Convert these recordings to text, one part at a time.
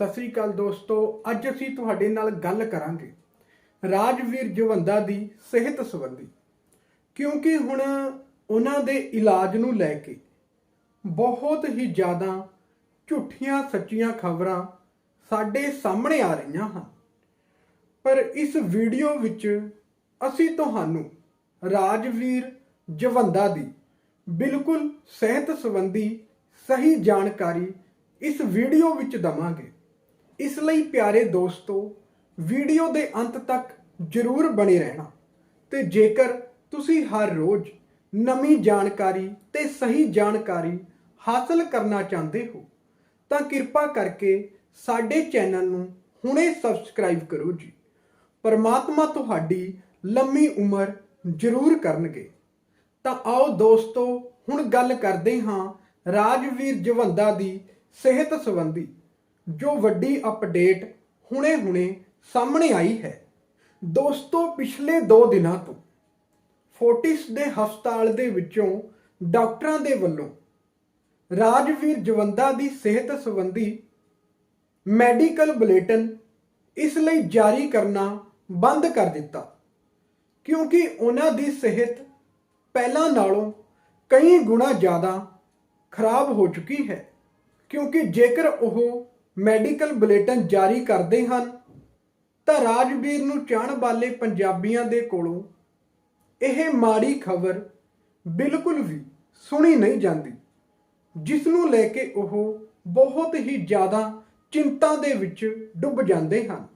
ਸਤਿ ਸ੍ਰੀ ਅਕਾਲ ਦੋਸਤੋ, ਅੱਜ ਅਸੀਂ ਤੁਹਾਡੇ ਨਾਲ ਗੱਲ ਕਰਾਂਗੇ ਰਾਜਵੀਰ ਜਵੰਦਾ ਦੀ ਸਿਹਤ ਸੰਬੰਧੀ। ਕਿਉਂਕਿ ਹੁਣ ਉਹਨਾਂ ਦੇ ਇਲਾਜ ਨੂੰ ਲੈ ਕੇ ਬਹੁਤ ਹੀ ਜ਼ਿਆਦਾ ਝੂਠੀਆਂ ਸੱਚੀਆਂ ਖਬਰਾਂ ਸਾਡੇ ਸਾਹਮਣੇ ਆ ਰਹੀਆਂ ਹਨ। ਪਰ ਇਸ ਵੀਡੀਓ ਵਿੱਚ ਅਸੀਂ ਤੁਹਾਨੂੰ ਰਾਜਵੀਰ ਜਵੰਦਾ ਦੀ ਬਿਲਕੁਲ ਸਿਹਤ ਸੰਬੰਧੀ ਸਹੀ ਜਾਣਕਾਰੀ ਇਸ ਵੀਡੀਓ ਵਿੱਚ ਦਵਾਂਗੇ। ਇਸ ਲਈ ਪਿਆਰੇ ਦੋਸਤੋ, ਵੀਡੀਓ ਦੇ ਅੰਤ ਤੱਕ ਜ਼ਰੂਰ ਬਣੇ ਰਹਿਣਾ ਤੇ ਜੇਕਰ ਤੁਸੀਂ ਹਰ ਰੋਜ਼ ਨਵੀਂ ਜਾਣਕਾਰੀ ਤੇ ਸਹੀ ਜਾਣਕਾਰੀ ਹਾਸਲ ਕਰਨਾ ਚਾਹੁੰਦੇ ਹੋ, ਤਾਂ ਕਿਰਪਾ ਕਰਕੇ ਸਾਡੇ ਚੈਨਲ ਨੂੰ ਹੁਣੇ ਸਬਸਕ੍ਰਾਈਬ ਕਰੋ ਜੀ। ਪਰਮਾਤਮਾ ਤੁਹਾਡੀ ਲੰਮੀ ਉਮਰ ਜ਼ਰੂਰ ਕਰਨਗੇ। ਤਾਂ ਆਓ ਦੋਸਤੋ, ਹੁਣ ਗੱਲ ਕਰਦੇ ਹਾਂ ਰਾਜਵੀਰ ਜਵੰਦਾ ਦੀ ਸਿਹਤ ਸੰਬੰਧੀ। ਜੋ ਵੱਡੀ ਅਪਡੇਟ ਹੁਣੇ-ਹੁਣੇ ਸਾਹਮਣੇ ਆਈ ਹੈ। ਦੋਸਤੋ, ਪਿਛਲੇ 2 ਦਿਨਾਂ ਤੋਂ ਫੋਰਟਿਸ ਦੇ ਹਸਪਤਾਲ ਦੇ ਵਿੱਚੋਂ ਡਾਕਟਰਾਂ ਦੇ ਵੱਲੋਂ ਰਾਜਵੀਰ ਜਵੰਦਾ ਦੀ ਸਿਹਤ ਸੰਬੰਧੀ ਮੈਡੀਕਲ ਬੁਲੇਟਿਨ ਇਸ ਲਈ ਜਾਰੀ ਕਰਨਾ ਬੰਦ ਕਰ ਦਿੱਤਾ। ਕਿਉਂਕਿ ਉਹਨਾਂ ਦੀ ਸਿਹਤ ਪਹਿਲਾਂ ਨਾਲੋਂ ਕਈ ਗੁਣਾ ਜ਼ਿਆਦਾ ਖਰਾਬ ਹੋ ਚੁੱਕੀ ਹੈ। ਕਿਉਂਕਿ ਜੇਕਰ ਉਹ ਮੈਡੀਕਲ ਬੁਲੇਟਿਨ ਜਾਰੀ ਕਰਦੇ ਹਨ, ਤਾਂ ਰਾਜਵੀਰ ਨੂੰ ਚਾਹਣ ਵਾਲੇ ਪੰਜਾਬੀਆਂ ਦੇ ਕੋਲੋਂ ਇਹ ਮਾੜੀ ਖਬਰ ਬਿਲਕੁਲ ਵੀ ਸੁਣੀ ਨਹੀਂ ਜਾਂਦੀ, ਜਿਸ ਨੂੰ ਲੈ ਕੇ ਉਹ ਬਹੁਤ ਹੀ ਜ਼ਿਆਦਾ ਚਿੰਤਾ ਦੇ ਵਿੱਚ ਡੁੱਬ ਜਾਂਦੇ ਹਨ,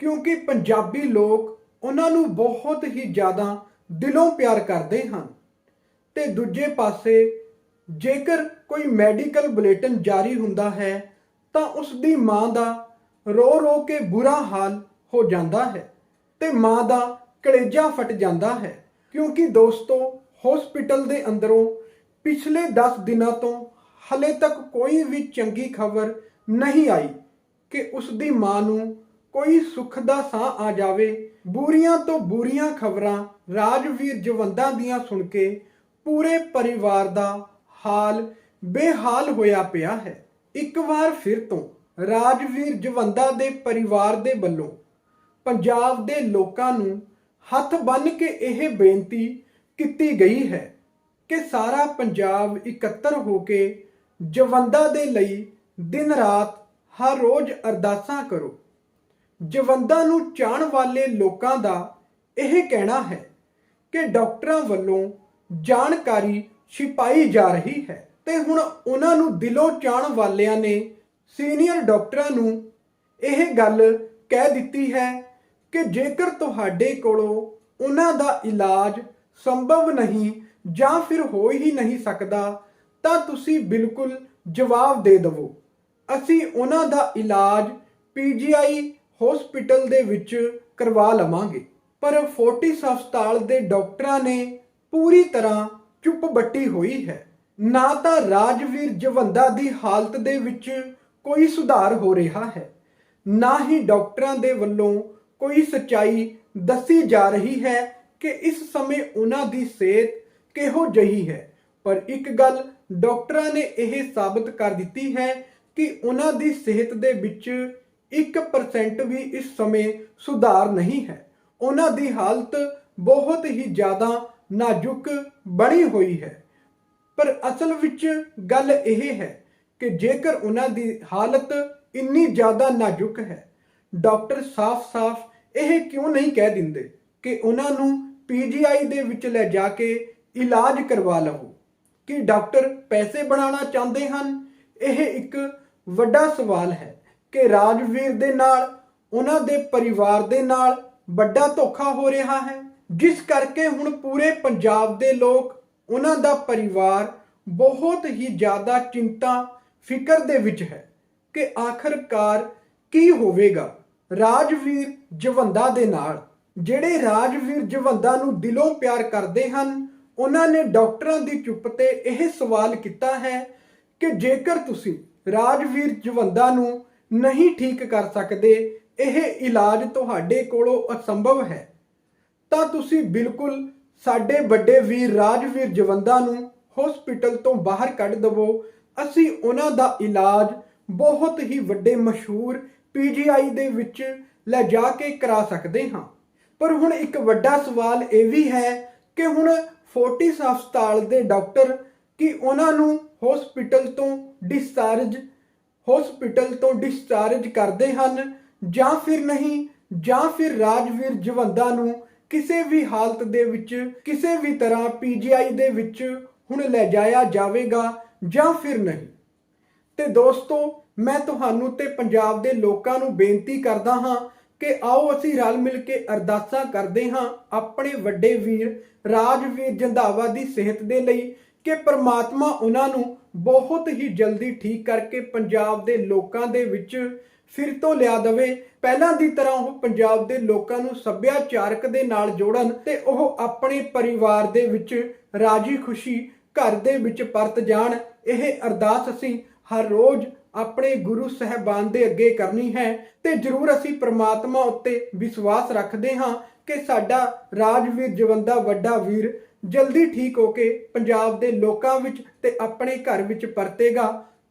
ਕਿਉਂਕਿ ਪੰਜਾਬੀ ਲੋਕ ਉਹਨਾਂ ਨੂੰ ਬਹੁਤ ਹੀ ਜ਼ਿਆਦਾ ਦਿਲੋਂ ਪਿਆਰ ਕਰਦੇ ਹਨ। ਤੇ ਦੂਜੇ ਪਾਸੇ ਜੇਕਰ ਕੋਈ ਮੈਡੀਕਲ ਬੁਲੇਟਿਨ ਜਾਰੀ ਹੁੰਦਾ ਹੈ ਤਾਂ ਉਸ ਦੀ ਮਾਂ ਦਾ ਰੋ ਰੋ ਕੇ ਬੁਰਾ ਹਾਲ ਹੋ ਜਾਂਦਾ ਹੈ ਤੇ ਮਾਂ ਦਾ ਕਲੇਜਾ ਫਟ ਜਾਂਦਾ ਹੈ। ਕਿਉਂਕਿ ਦੋਸਤੋ ਹਸਪੀਟਲ ਦੇ ਅੰਦਰੋਂ ਪਿਛਲੇ 10 ਦਿਨਾਂ ਤੋਂ ਹਲੇ ਤੱਕ ਕੋਈ ਵੀ ਚੰਗੀ ਖਬਰ ਨਹੀਂ ਆਈ ਕਿ ਉਸ ਦੀ ਮਾਂ ਨੂੰ ਕੋਈ ਸੁੱਖ ਦਾ ਸਾਹ ਆ ਜਾਵੇ। ਬੁਰੀਆਂ ਤੋਂ ਬੁਰੀਆਂ ਖਬਰਾਂ ਰਾਜਵੀਰ ਜਵੰਦਾਂ ਦੀਆਂ ਸੁਣ ਕੇ ਪੂਰੇ ਪਰਿਵਾਰ ਦਾ ਹਾਲ ਬੇਹਾਲ ਹੋਇਆ ਪਿਆ ਹੈ। ਇੱਕ ਵਾਰ ਫਿਰ ਤੋਂ ਰਾਜਵੀਰ ਜਵੰਦਾ ਦੇ ਪਰਿਵਾਰ ਦੇ ਵੱਲੋਂ ਪੰਜਾਬ ਦੇ ਲੋਕਾਂ ਨੂੰ ਹੱਥ ਬੰਨ੍ਹ ਕੇ ਇਹ ਬੇਨਤੀ ਕੀਤੀ ਗਈ ਹੈ ਕਿ ਸਾਰਾ ਪੰਜਾਬ ਇਕੱਤਰ ਹੋ ਕੇ ਜਵੰਦਾ ਦੇ ਲਈ ਦਿਨ ਰਾਤ ਹਰ ਰੋਜ਼ ਅਰਦਾਸਾਂ ਕਰੋ। ਜਵੰਦਾ ਨੂੰ ਚਾਹਣ ਵਾਲੇ ਲੋਕਾਂ ਦਾ ਇਹ ਕਹਿਣਾ ਹੈ ਕਿ ਡਾਕਟਰਾਂ ਵੱਲੋਂ ਜਾਣਕਾਰੀ ਛਿਪਾਈ ਜਾ ਰਹੀ ਹੈ। ਤੇ ਹੁਣ ਉਹਨਾਂ ਨੂੰ ਦਿਲੋਂ ਚਾਹਣ ਵਾਲਿਆਂ ਨੇ ਸੀਨੀਅਰ ਡਾਕਟਰਾਂ ਨੂੰ ਇਹ ਗੱਲ ਕਹਿ ਦਿੱਤੀ ਹੈ ਕਿ ਜੇਕਰ ਤੁਹਾਡੇ ਕੋਲੋਂ ਉਹਨਾਂ ਦਾ ਇਲਾਜ ਸੰਭਵ ਨਹੀਂ ਜਾਂ ਫਿਰ ਹੋ ਹੀ ਨਹੀਂ ਸਕਦਾ, ਤਾਂ ਤੁਸੀਂ ਬਿਲਕੁਲ ਜਵਾਬ ਦੇ ਦਿਵੋ। ਅਸੀਂ ਉਹਨਾਂ ਦਾ ਇਲਾਜ ਪੀਜੀਆਈ ਹਸਪੀਟਲ ਦੇ ਵਿੱਚ ਕਰਵਾ ਲਵਾਂਗੇ। ਪਰ ਫੋਰਟਿਸ ਹਸਪਤਾਲ ਦੇ ਡਾਕਟਰਾਂ ਨੇ ਪੂਰੀ ਤਰ੍ਹਾਂ ਚੁੱਪ ਬੱਟੀ ਹੋਈ ਹੈ। ਨਾ ਤਾਂ ਰਾਜਵੀਰ ਜਵੰਦਾ ਦੀ ਹਾਲਤ ਦੇ ਵਿੱਚ ਕੋਈ ਸੁਧਾਰ ਹੋ ਰਿਹਾ ਹੈ, ਨਾ ਹੀ ਡਾਕਟਰਾਂ ਦੇ ਵੱਲੋਂ ਕੋਈ ਸਚਾਈ ਦੱਸੀ ਜਾ ਰਹੀ ਹੈ ਕਿ ਇਸ ਸਮੇਂ ਉਹਨਾਂ ਦੀ ਸਿਹਤ ਕਿਹੋ ਜਿਹੀ ਹੈ। ਪਰ ਇੱਕ ਗੱਲ ਡਾਕਟਰਾਂ ਨੇ ਇਹ ਸਾਬਤ ਕਰ ਦਿੱਤੀ ਹੈ ਕਿ ਉਹਨਾਂ ਦੀ ਸਿਹਤ ਦੇ ਵਿੱਚ 1% ਵੀ ਇਸ ਸਮੇਂ ਸੁਧਾਰ ਨਹੀਂ ਹੈ। ਉਹਨਾਂ ਦੀ ਹਾਲਤ ਬਹੁਤ ਹੀ ਜ਼ਿਆਦਾ ਨਾਜ਼ੁਕ ਬਣੀ ਹੋਈ ਹੈ। ਪਰ ਅਸਲ ਵਿੱਚ ਗੱਲ ਇਹ ਹੈ ਕਿ ਜੇਕਰ ਉਹਨਾਂ ਦੀ ਹਾਲਤ ਇੰਨੀ ਜ਼ਿਆਦਾ ਨਾਜ਼ੁਕ ਹੈ, ਡਾਕਟਰ ਸਾਫ਼-ਸਾਫ਼ ਇਹ ਕਿਉਂ ਨਹੀਂ ਕਹਿ ਦਿੰਦੇ ਕਿ ਉਹਨਾਂ ਨੂੰ ਪੀਜੀਆਈ ਦੇ ਵਿੱਚ ਲੈ ਜਾ ਕੇ ਇਲਾਜ ਕਰਵਾ ਲਵੋ? ਕਿ ਡਾਕਟਰ ਪੈਸੇ ਬਣਾਉਣਾ ਚਾਹੁੰਦੇ ਹਨ? ਇਹ ਇੱਕ ਵੱਡਾ ਸਵਾਲ ਹੈ ਕਿ ਰਾਜਵੀਰ ਦੇ ਨਾਲ, ਉਹਨਾਂ ਦੇ ਪਰਿਵਾਰ ਦੇ ਨਾਲ ਵੱਡਾ ਧੋਖਾ ਹੋ ਰਿਹਾ ਹੈ, ਜਿਸ ਕਰਕੇ ਹੁਣ ਪੂਰੇ ਪੰਜਾਬ ਦੇ ਲੋਕ ਉਹਨਾਂ ਦਾ ਪਰਿਵਾਰ ਬਹੁਤ ਹੀ ਜ਼ਿਆਦਾ ਚਿੰਤਾ, ਫਿਕਰ ਦੇ ਵਿੱਚ ਹੈ ਕਿ ਆਖਰਕਾਰ ਕੀ ਹੋਵੇਗਾ ਰਾਜਵੀਰ ਜਵੰਦਾ ਦੇ ਨਾਲ। ਜਿਹੜੇ ਰਾਜਵੀਰ ਜਵੰਦਾ ਨੂੰ ਦਿਲੋਂ ਪਿਆਰ ਕਰਦੇ ਹਨ, ਉਹਨਾਂ ਨੇ ਡਾਕਟਰਾਂ ਦੀ ਚੁੱਪ ਤੇ ਇਹ ਸਵਾਲ ਕੀਤਾ ਹੈ ਕਿ ਜੇਕਰ ਤੁਸੀਂ ਰਾਜਵੀਰ ਜਵੰਦਾ ਨੂੰ ਨਹੀਂ ਠੀਕ ਕਰ ਸਕਦੇ, ਇਹ ਇਲਾਜ ਤੁਹਾਡੇ ਕੋਲੋਂ ਅਸੰਭਵ ਹੈ, ਤਾਂ ਤੁਸੀਂ ਬਿਲਕੁਲ ਸਾਡੇ ਵੱਡੇ ਵੀਰ ਰਾਜਵੀਰ ਜਵੰਦਾ ਨੂੰ ਹਸਪੀਟਲ ਤੋਂ ਬਾਹਰ ਕੱਢ ਦਵੋ। ਅਸੀਂ ਉਹਨਾਂ ਦਾ ਇਲਾਜ ਬਹੁਤ ਹੀ ਵੱਡੇ ਮਸ਼ਹੂਰ ਪੀਜੀਆਈ ਦੇ ਵਿੱਚ ਲੈ ਜਾ ਕੇ ਕਰਾ ਸਕਦੇ ਹਾਂ। ਪਰ ਹੁਣ ਇੱਕ ਵੱਡਾ ਸਵਾਲ ਇਹ ਵੀ ਹੈ ਕਿ ਹੁਣ ਫੋਰਟਿਸ ਹਸਪਤਾਲ ਦੇ ਡਾਕਟਰ ਕਿ ਉਹਨਾਂ ਨੂੰ ਹਸਪੀਟਲ ਤੋਂ ਡਿਸਚਾਰਜ ਹਸਪੀਟਲ ਤੋਂ ਡਿਸਚਾਰਜ ਕਰਦੇ ਹਨ ਜਾਂ ਫਿਰ ਨਹੀਂ ਜਾਂ ਫਿਰ ਰਾਜਵੀਰ ਜਵੰਦਾ ਨੂੰ ਕਿਸੇ ਵੀ ਹਾਲਤ ਦੇ ਵਿੱਚ, ਕਿਸੇ ਵੀ ਤਰ੍ਹਾਂ ਪੀਜੀਆਈ ਦੇ ਵਿੱਚ ਹੁਣ ਲੈ ਜਾਇਆ ਜਾਵੇਗਾ ਜਾਂ ਫਿਰ ਨਹੀਂ। ਤੇ ਦੋਸਤੋ, ਮੈਂ ਤੁਹਾਨੂੰ ਤੇ ਪੰਜਾਬ ਦੇ ਲੋਕਾਂ ਨੂੰ ਬੇਨਤੀ ਕਰਦਾ ਹਾਂ ਕਿ ਆਓ ਅਸੀਂ ਰਲ ਮਿਲ ਕੇ ਅਰਦਾਸਾਂ ਕਰਦੇ ਹਾਂ ਆਪਣੇ ਵੱਡੇ ਵੀਰ ਰਾਜਵੀਰ ਜੰਧਾਵਾ ਦੀ ਸਿਹਤ ਦੇ ਲਈ ਕਿ ਪ੍ਰਮਾਤਮਾ ਉਹਨਾਂ ਨੂੰ ਬਹੁਤ ਹੀ ਜਲਦੀ ਠੀਕ ਕਰਕੇ ਪੰਜਾਬ ਦੇ ਲੋਕਾਂ ਦੇ ਵਿੱਚ ਫਿਰ ਤੋਂ ਲਿਆ ਦਵੇ। ਪਹਿਲਾਂ ਦੀ ਤਰ੍ਹਾਂ ਉਹ ਪੰਜਾਬ ਦੇ ਲੋਕਾਂ ਨੂੰ ਸੱਭਿਆਚਾਰਕ ਦੇ ਨਾਲ ਜੋੜਨ ਤੇ ਉਹ ਆਪਣੇ ਪਰਿਵਾਰ ਦੇ ਵਿੱਚ ਰਾਜੀ ਖੁਸ਼ੀ ਘਰ ਦੇ ਵਿੱਚ ਪਰਤ ਜਾਣ। ਇਹ ਅਰਦਾਸ ਅਸੀਂ ਹਰ ਰੋਜ਼ ਆਪਣੇ ਗੁਰੂ ਸਹਿਬਾਨ ਦੇ ਅੱਗੇ ਕਰਨੀ ਹੈ ਤੇ ਜਰੂਰ ਅਸੀਂ ਪ੍ਰਮਾਤਮਾ ਉੱਤੇ ਵਿਸ਼ਵਾਸ ਰੱਖਦੇ ਹਾਂ ਕਿ ਸਾਡਾ ਰਾਜਵੀਰ ਜਵੰਦਾ ਵੱਡਾ ਵੀਰ ਜਲਦੀ ਠੀਕ ਹੋ ਕੇ ਪੰਜਾਬ ਦੇ ਲੋਕਾਂ ਵਿੱਚ ਤੇ ਆਪਣੇ ਘਰ ਵਿੱਚ ਪਰਤੇਗਾ।